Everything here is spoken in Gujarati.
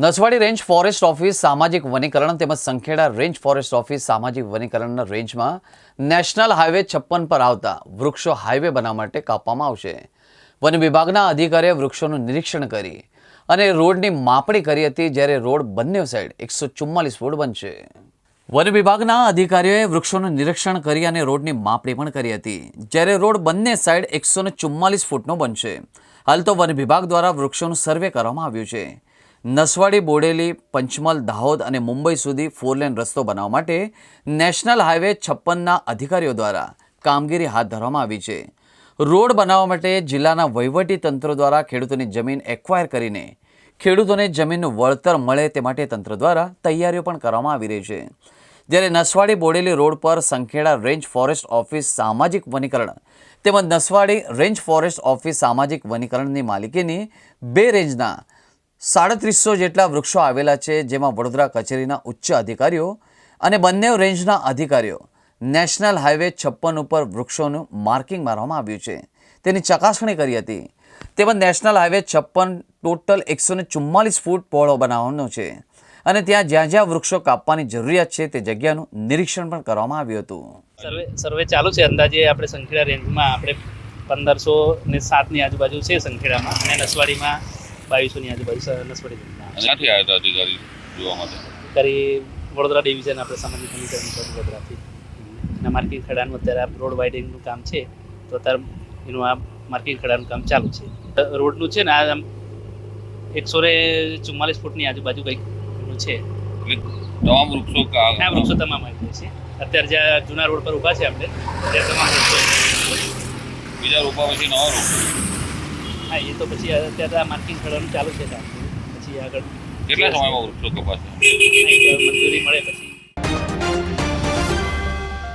નસવાડી રેન્જ ફોરેસ્ટ ઓફિસ સામાજિક વનીકરણ તેમજ સંખેડા રેન્જ ફોરેસ્ટ ઓફિસ સામાજિક વનીકરણના રેન્જમાં નેશનલ હાઈવે છપ્પન પર આવતા વૃક્ષો હાઈવે બનાવવા માટે કાપવામાં આવશે. વન વિભાગના અધિકારીએ વૃક્ષોનું નિરીક્ષણ કરી અને રોડની માપણી કરી હતી જ્યારે રોડ બંને સાઈડ એકસો ચુમ્માલીસ ફૂટ બનશે. વન વિભાગના અધિકારીઓએ વૃક્ષોનું નિરીક્ષણ કરી અને રોડની માપણી પણ કરી હતી. જ્યારે રોડ બંને સાઈડ એકસો ચુમ્માલીસ ફૂટનો બનશે. હાલ તો વન વિભાગ દ્વારા વૃક્ષોનું સર્વે કરવામાં આવ્યું છે. નસવાડી, બોડેલી પંચમલ દાહોદ અને મુંબઈ સુધી ફોરલેન રસ્તો બનાવવા માટે નેશનલ હાઈવે છપ્પનના અધિકારીઓ દ્વારા કામગીરી હાથ ધરવામાં આવી છે. રોડ બનાવવા માટે જિલ્લાના વહીવટી તંત્ર દ્વારા ખેડૂતોની જમીન એક્વાયર કરીને ખેડૂતોને જમીનનું વળતર મળે તે માટે તંત્ર દ્વારા તૈયારીઓ પણ કરવામાં આવી રહી છે. જ્યારે નસવાડી, બોડેલી રોડ પર સંખેડા રેન્જ ફોરેસ્ટ ઓફિસ સામાજિક વનીકરણ તેમજ નસવાડી રેન્જ ફોરેસ્ટ ઓફિસ સામાજિક વનીકરણની માલિકીની બે રેન્જના સાડત્રીસો જેટલા વૃક્ષો આવેલા છે, જેમાં વડોદરા કચેરીના ઉચ્ચ અધિકારીઓ અને બંને રેન્જના અધિકારીઓ નેશનલ હાઈવે છપ્પન ઉપર વૃક્ષોનું માર્કિંગ મારવામાં આવ્યું છે. તેની ચકાસણી કરી હતી. તેમજ નેશનલ હાઈવે છપ્પન ટોટલ એકસો ચુમ્માલીસ ફૂટ પહોળો બનાવવાનો છે અને ત્યાં જ્યાં જ્યાં વૃક્ષો કાપવાની જરૂરિયાત છે, તે જગ્યાનું નિરીક્ષણ પણ કરવામાં આવ્યું હતું. સર્વે સર્વે ચાલુ છે અંદાજે આપણે સંખેડા રેન્જમાં, આપણે પંદરસો ને સાતની આજુબાજુ છે સંખેડામાં અને નસવાડીમાં બાવીસોની આજુબાજુ નસવાડી ક્યાંથી આવ્યા હતા અધિકારી જોવા માટે? કરી વડોદરા ડિવિઝન આપણે સામાજિક સમીકરણ વિભાગ વડોદરાથી. અને માર્કિંગ ખડાનું અત્યારે આ રોડ વાઇડિંગનું કામ છે તો અત્યારે એનું આ માર્કિંગ ખડાનું કામ ચાલુ છે. રોડનું છે ને આ આમ એકસો ને ચુમ્માલીસ ફૂટની આજુબાજુ કંઈક એનું છે. તમામ વૃક્ષો કા- વૃક્ષો તમામ આવી છે. અત્યારે જ્યાં જૂના રોડ પર ઊભા છે આપણે ત્યાં તમામ વૃક્ષો બીજા રોપા પછી નવા રોપ? હા એ તો પછી અત્યારે આ માર્કિંગ કરવાનું ચાલુ છે પછી આગળ કેટલા સમયમાં વૃક્ષો કપાશે? મંજૂરી મળે પછી.